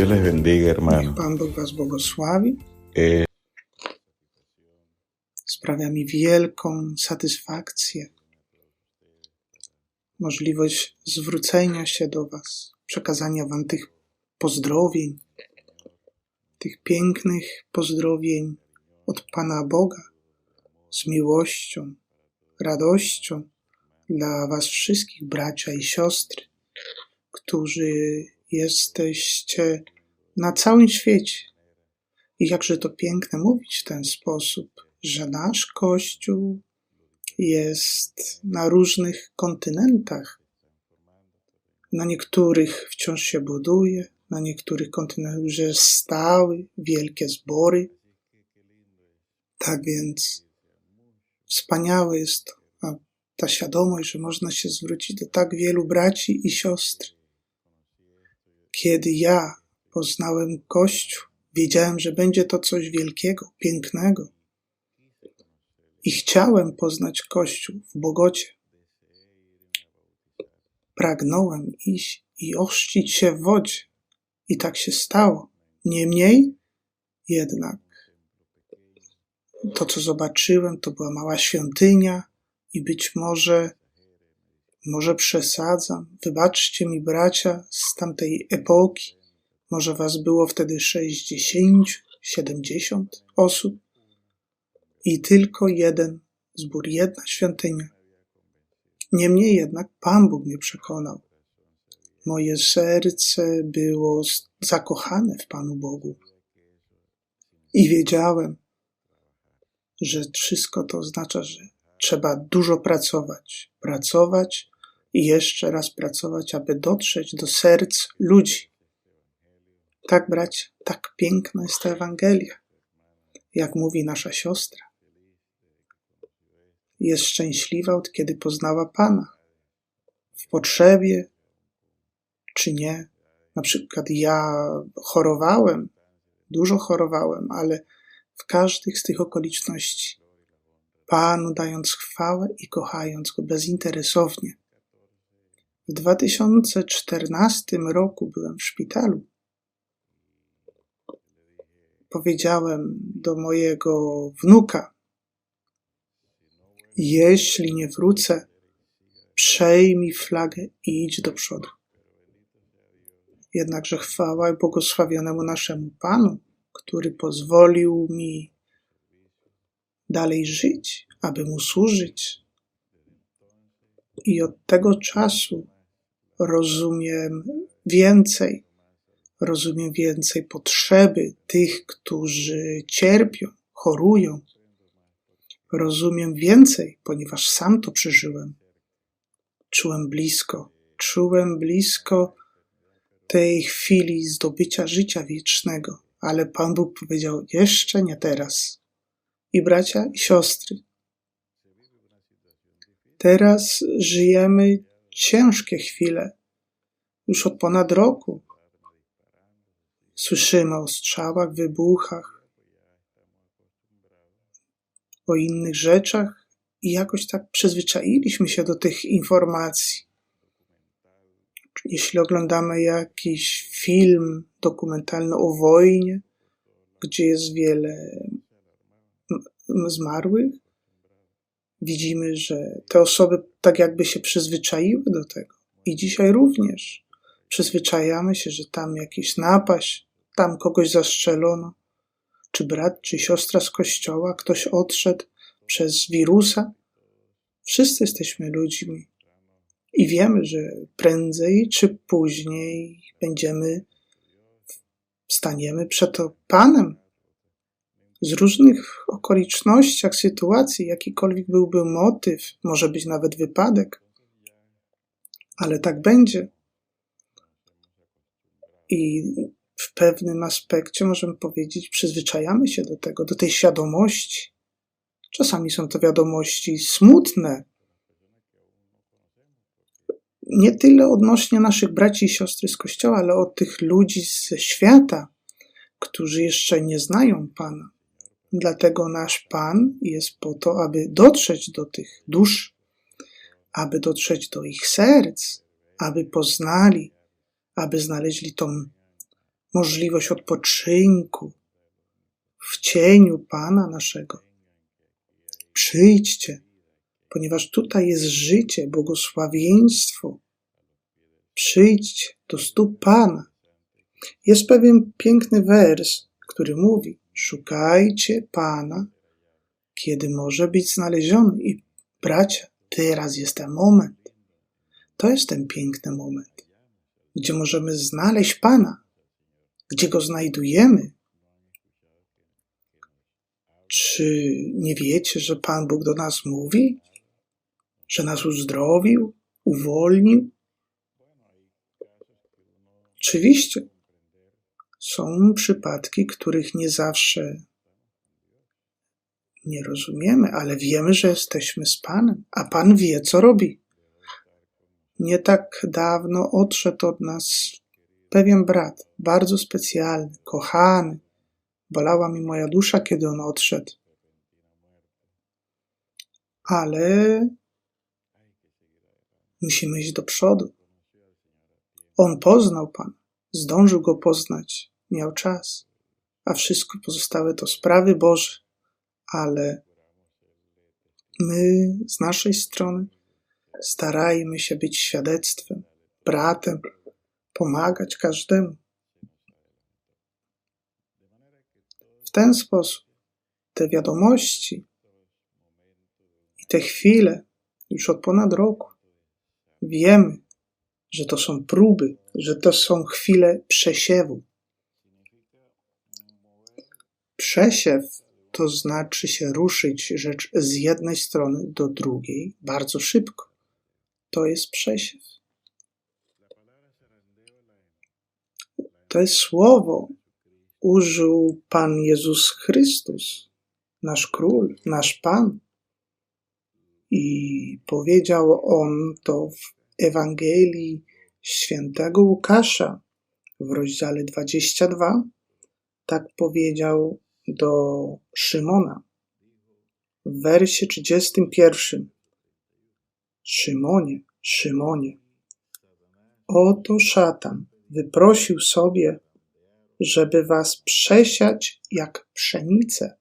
Dios les bendiga, Niech hermano. Pan Bóg Was błogosławi. Eh, Sprawia mi wielką satysfakcję możliwość zwrócenia się do Was, przekazania Wam tych pozdrowień, tych pięknych pozdrowień od Pana Boga z miłością, radością dla Was wszystkich, bracia i siostry, którzy jesteście na całym świecie. I jakże to piękne mówić w ten sposób, że nasz Kościół jest na różnych kontynentach. Na niektórych wciąż się buduje, na niektórych kontynentach już jest stały, wielkie zbory. Tak więc wspaniałe jest ta świadomość, że można się zwrócić do tak wielu braci i siostr. Kiedy ja poznałem Kościół, wiedziałem, że będzie to coś wielkiego, pięknego. I chciałem poznać Kościół w Bogocie. Pragnąłem iść i ochrzcić się w wodzie. I tak się stało. Niemniej jednak to, co zobaczyłem, to była mała świątynia i być może, może przesadzam. Wybaczcie mi, bracia, z tamtej epoki. Może was było wtedy 60, 70 osób i tylko jeden zbór, jedna świątynia. Niemniej jednak Pan Bóg mnie przekonał. Moje serce było zakochane w Panu Bogu. I wiedziałem, że wszystko to oznacza, że trzeba dużo pracować, pracować i jeszcze raz pracować, aby dotrzeć do serc ludzi. Tak, bracia, tak piękna jest ta Ewangelia, jak mówi nasza siostra. Jest szczęśliwa od kiedy poznała Pana. W potrzebie czy nie. Na przykład ja chorowałem, dużo chorowałem, ale w każdych z tych okoliczności Panu dając chwałę i kochając Go bezinteresownie. W 2014 roku byłem w szpitalu. Powiedziałem do mojego wnuka, jeśli nie wrócę, przejmij flagę i idź do przodu. Jednakże chwała błogosławionemu naszemu Panu, który pozwolił mi dalej żyć, aby mu służyć. I od tego czasu rozumiem więcej, rozumiem więcej potrzeby tych, którzy cierpią, chorują. Rozumiem więcej, ponieważ sam to przeżyłem. Czułem blisko, czułem blisko tej chwili zdobycia życia wiecznego, ale Pan Bóg powiedział: Jeszcze nie teraz. I bracia i siostry, teraz żyjemy ciężkie chwile. Już od ponad roku słyszymy o strzałach, wybuchach, o innych rzeczach i jakoś tak przyzwyczailiśmy się do tych informacji. Jeśli oglądamy jakiś film dokumentalny o wojnie, gdzie jest wiele zmarłych, widzimy, że te osoby tak jakby się przyzwyczaiły do tego. I dzisiaj również przyzwyczajamy się, że tam jakiś napaść, tam kogoś zastrzelono, czy brat, czy siostra z kościoła, ktoś odszedł przez wirusa. Wszyscy jesteśmy ludźmi i wiemy, że prędzej czy później będziemy, staniemy przed Panem. Z różnych okolicznościach, sytuacji, jakikolwiek byłby motyw, może być nawet wypadek, ale tak będzie. I w pewnym aspekcie możemy powiedzieć, przyzwyczajamy się do tego, do tej świadomości. Czasami są to wiadomości smutne. Nie tyle odnośnie naszych braci i siostry z kościoła, ale od tych ludzi ze świata, którzy jeszcze nie znają Pana. Dlatego nasz Pan jest po to, aby dotrzeć do tych dusz, aby dotrzeć do ich serc, aby poznali, aby znaleźli tą możliwość odpoczynku w cieniu Pana naszego. Przyjdźcie, ponieważ tutaj jest życie, błogosławieństwo. Przyjdźcie do stóp Pana. Jest pewien piękny wers, który mówi: Szukajcie Pana, kiedy może być znaleziony. I bracia, teraz jest ten moment. To jest ten piękny moment, gdzie możemy znaleźć Pana, gdzie go znajdujemy. Czy nie wiecie, że Pan Bóg do nas mówi? Że nas uzdrowił, uwolnił? Oczywiście, są przypadki, których nie zawsze nie rozumiemy, ale wiemy, że jesteśmy z Panem, a Pan wie, co robi. Nie tak dawno odszedł od nas pewien brat, bardzo specjalny, kochany. Bolała mi moja dusza, kiedy on odszedł. Ale musimy iść do przodu. On poznał Pana, zdążył go poznać, miał czas, a wszystko pozostałe to sprawy Boże. Ale my z naszej strony starajmy się być świadectwem, bratem, pomagać każdemu. W ten sposób te wiadomości i te chwile już od ponad roku wiemy, że to są próby, że to są chwile przesiewu. Przesiew to znaczy się ruszyć rzecz z jednej strony do drugiej bardzo szybko. To jest przesiew. Jest słowo użył Pan Jezus Chrystus, nasz król, nasz Pan. I powiedział on to w Ewangelii świętego Łukasza w rozdziale 22. Tak powiedział do Szymona w wersie 31. Szymonie, Szymonie, oto szatan wyprosił sobie, żeby was przesiać jak pszenicę.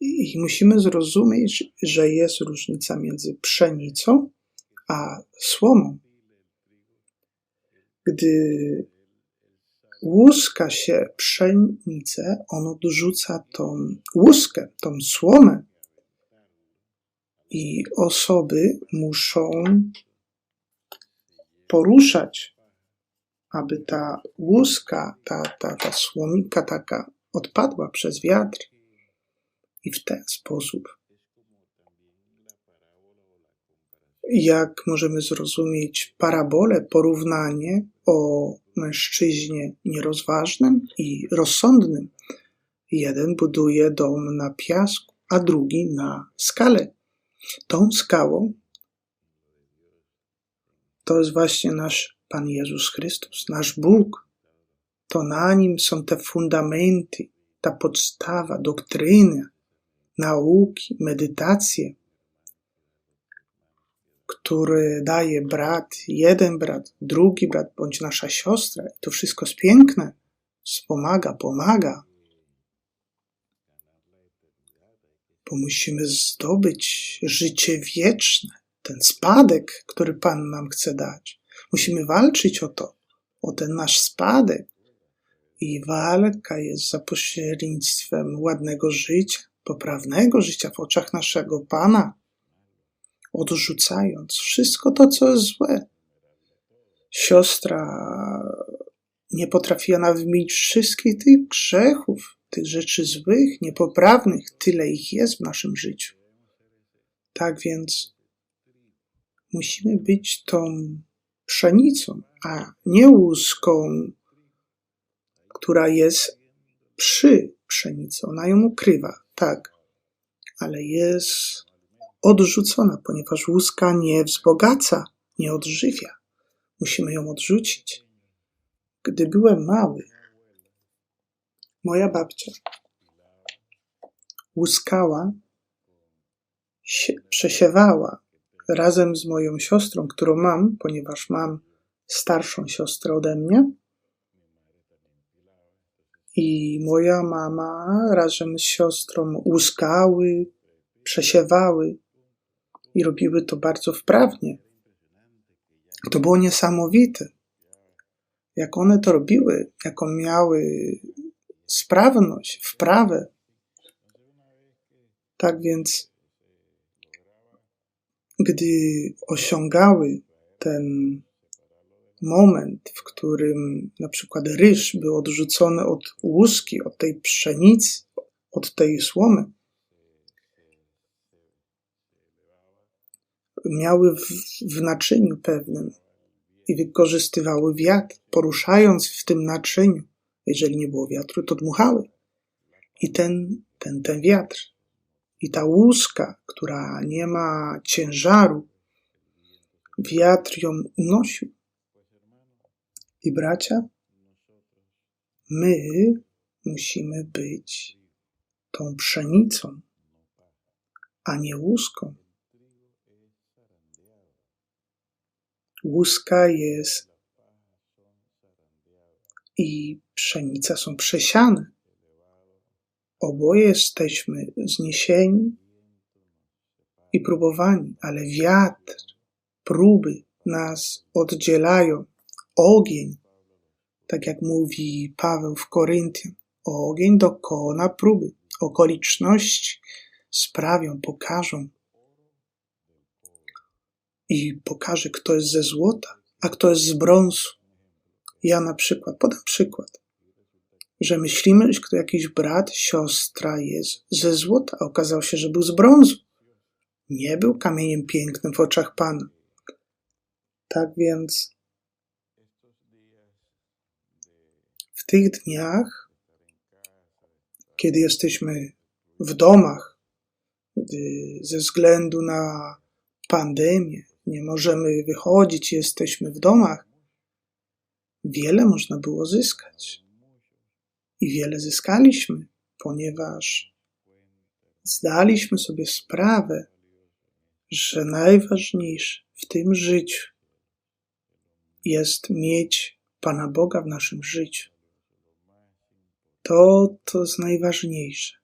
I musimy zrozumieć, że jest różnica między pszenicą a słomą. Gdy łuska się pszenicę, on odrzuca tą łuskę, tą słomę. I osoby muszą poruszać, aby ta łuska, ta, ta, ta słomika taka odpadła przez wiatr. I w ten sposób, jak możemy zrozumieć parabolę, porównanie o mężczyźnie nierozważnym i rozsądnym. Jeden buduje dom na piasku, a drugi na skale. Tą skałą to jest właśnie nasz Pan Jezus Chrystus, nasz Bóg. To na nim są te fundamenty, ta podstawa, doktryny, nauki, medytacje, które daje brat, jeden brat, drugi brat, bądź nasza siostra. To wszystko jest piękne. Wspomaga, pomaga. Bo musimy zdobyć życie wieczne, ten spadek, który Pan nam chce dać. Musimy walczyć o to, o ten nasz spadek. I walka jest za pośrednictwem ładnego życia, poprawnego życia w oczach naszego Pana odrzucając wszystko to, co jest złe. Siostra nie potrafiła nawet wymienić wszystkich tych grzechów, tych rzeczy złych, niepoprawnych, tyle ich jest w naszym życiu. Tak więc musimy być tą pszenicą, a nie łuską, która jest przy pszenicy. Ona ją ukrywa, tak, ale jest odrzucona, ponieważ łuska nie wzbogaca, nie odżywia. Musimy ją odrzucić. Gdy byłem mały, moja babcia łuskała, przesiewała razem z moją siostrą, którą mam, ponieważ mam starszą siostrę ode mnie. I moja mama razem z siostrą łuskały, przesiewały i robiły to bardzo wprawnie. To było niesamowite. Jak one to robiły, jaką miały sprawność, wprawę. Tak więc, gdy osiągały ten moment, w którym na przykład ryż był odrzucony od łuski, od tej pszenicy, od tej słomy, miały w, w naczyniu pewnym i wykorzystywały wiatr, poruszając w tym naczyniu. Jeżeli nie było wiatru, to dmuchały. I ten, ten, ten wiatr, i ta łuska, która nie ma ciężaru, wiatr ją unosił. I bracia, my musimy być tą pszenicą, a nie łuską. Łuska jest i pszenica są przesiane. Oboje jesteśmy zniesieni i próbowani, ale wiatr, próby nas oddzielają. Ogień, tak jak mówi Paweł w Koryntian, ogień dokona próby. Okoliczności sprawią, pokażą, i pokaże, kto jest ze złota, a kto jest z brązu. Ja na przykład, podam przykład, że myślimy, że jakiś brat, siostra jest ze złota, a okazało się, że był z brązu. Nie był kamieniem pięknym w oczach Pana. Tak więc w tych dniach, kiedy jesteśmy w domach, gdy ze względu na pandemię, nie możemy wychodzić, jesteśmy w domach, wiele można było zyskać. I wiele zyskaliśmy, ponieważ zdaliśmy sobie sprawę, że najważniejsze w tym życiu jest mieć Pana Boga w naszym życiu. To to jest najważniejsze.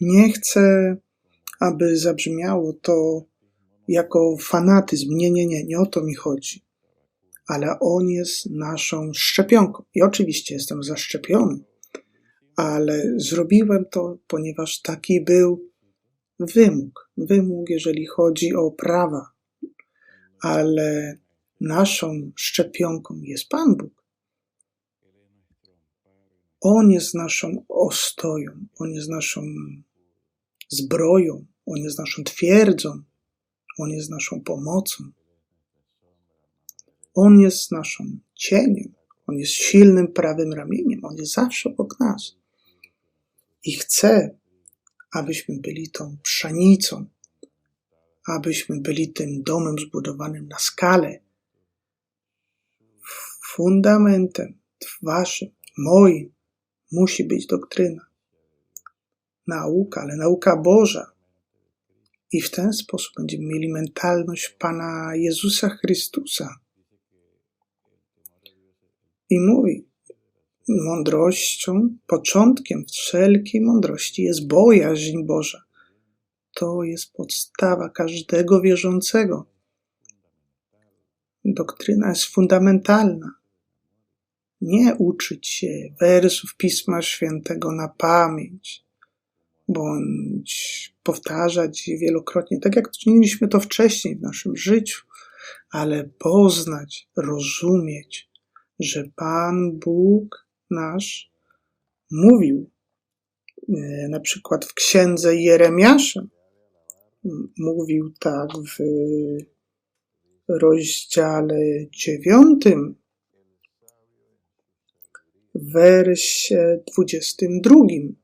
Nie chcę aby zabrzmiało to jako fanatyzm. Nie, nie, nie, nie o to mi chodzi. Ale on jest naszą szczepionką. I oczywiście jestem zaszczepiony, ale zrobiłem to, ponieważ taki był wymóg. Wymóg, jeżeli chodzi o prawa. Ale naszą szczepionką jest Pan Bóg. On jest naszą ostoją, On jest naszą zbroją, On jest naszą twierdzą, On jest naszą pomocą. On jest naszą cieniem, On jest silnym prawym ramieniem, On jest zawsze obok nas. I chce, abyśmy byli tą pszenicą, abyśmy byli tym domem zbudowanym na skalę. Fundamentem waszym, moim musi być doktryna nauka, ale nauka Boża. I w ten sposób będziemy mieli mentalność Pana Jezusa Chrystusa. I mówi, mądrością, początkiem wszelkiej mądrości jest bojaźń Boża. To jest podstawa każdego wierzącego. Doktryna jest fundamentalna. Nie uczyć się wersów Pisma Świętego na pamięć, bądź powtarzać je wielokrotnie, tak jak czyniliśmy to wcześniej w naszym życiu, ale poznać, rozumieć, że Pan Bóg nasz mówił, e, na przykład w księdze Jeremiasza, mówił tak w rozdziale dziewiątym, wersie dwudziestym drugim.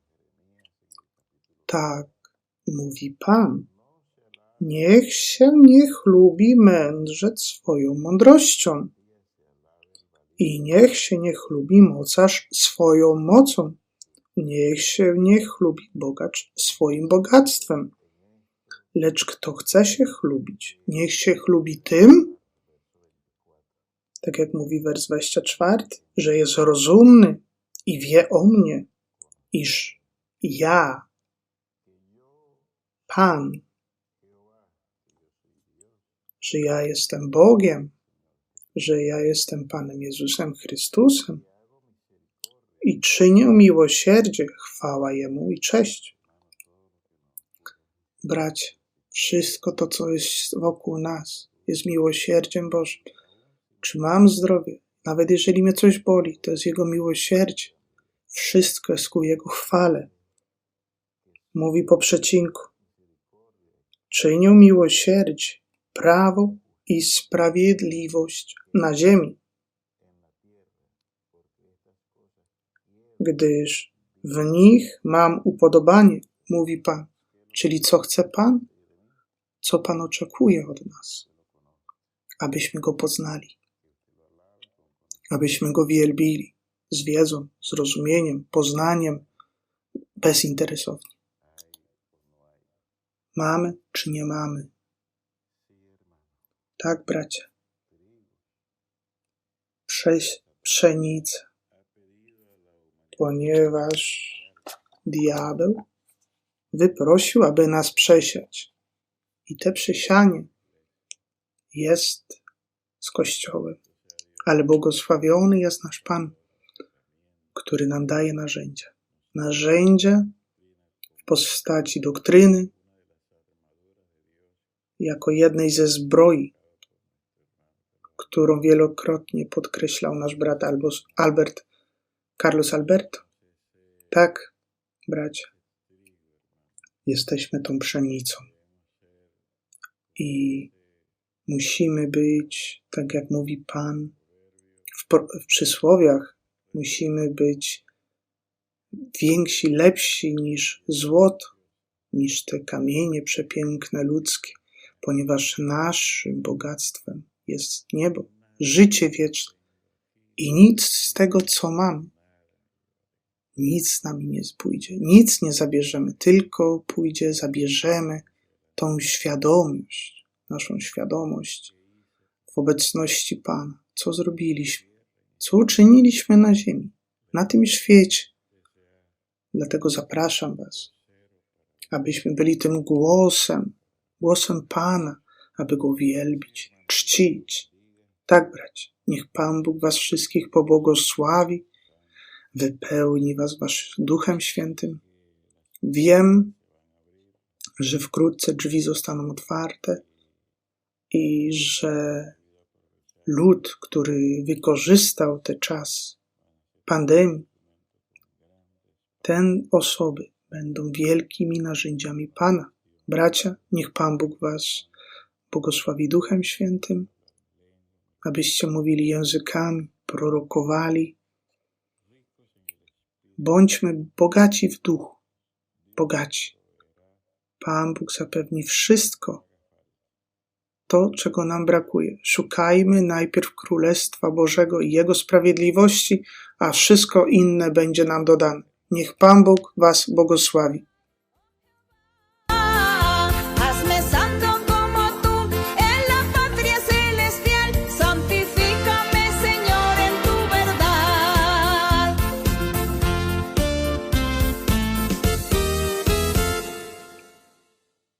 Tak, mówi Pan. Niech się nie chlubi mędrzec swoją mądrością i niech się nie chlubi mocarz swoją mocą. Niech się nie chlubi bogacz swoim bogactwem. Lecz kto chce się chlubić, niech się chlubi tym, tak jak mówi wers 24, że jest rozumny i wie o mnie, iż ja, Pan, że ja jestem Bogiem, że ja jestem Panem Jezusem Chrystusem i czynię miłosierdzie, chwała Jemu i cześć. Bracie, wszystko to, co jest wokół nas, jest miłosierdziem Bożym. Czy mam zdrowie? Nawet jeżeli mnie coś boli, to jest Jego miłosierdzie. Wszystko jest ku Jego chwale. Mówi po przecinku. Czynię miłosierdzie, prawo i sprawiedliwość na ziemi. Gdyż w nich mam upodobanie, mówi Pan. Czyli co chce Pan? Co Pan oczekuje od nas? Abyśmy Go poznali, abyśmy Go wielbili z wiedzą, zrozumieniem, poznaniem, bezinteresownie. Mamy czy nie mamy? Tak, bracia. Prześ ponieważ diabeł wyprosił, aby nas przesiać. I te przesianie jest z Kościołem, ale błogosławiony jest nasz Pan, który nam daje narzędzia. Narzędzia w postaci doktryny, jako jednej ze zbroi, którą wielokrotnie podkreślał nasz brat Albert, Carlos Alberto. Tak, bracia, jesteśmy tą pszenicą. I musimy być, tak jak mówi Pan w, w przysłowiach, musimy być więksi, lepsi niż złoto, niż te kamienie przepiękne ludzkie, ponieważ naszym bogactwem jest niebo, życie wieczne. I nic z tego, co mamy, nic z nami nie pójdzie, nic nie zabierzemy, tylko pójdzie, zabierzemy tą świadomość, naszą świadomość w obecności Pana. Co zrobiliśmy, co uczyniliśmy na ziemi, na tym świecie. Dlatego zapraszam Was, abyśmy byli tym głosem, głosem Pana, aby Go wielbić, czcić. Tak, bracie, niech Pan Bóg Was wszystkich pobłogosławi, wypełni Was Waszym Duchem Świętym. Wiem, że wkrótce drzwi zostaną otwarte i że lud, który wykorzystał ten czas pandemii, ten osoby będą wielkimi narzędziami Pana. Bracia, niech Pan Bóg Was błogosławi Duchem Świętym, abyście mówili językami, prorokowali. Bądźmy bogaci w duchu, bogaci. Pan Bóg zapewni wszystko to, czego nam brakuje. Szukajmy najpierw Królestwa Bożego i Jego sprawiedliwości, a wszystko inne będzie nam dodane. Niech Pan Bóg Was błogosławi.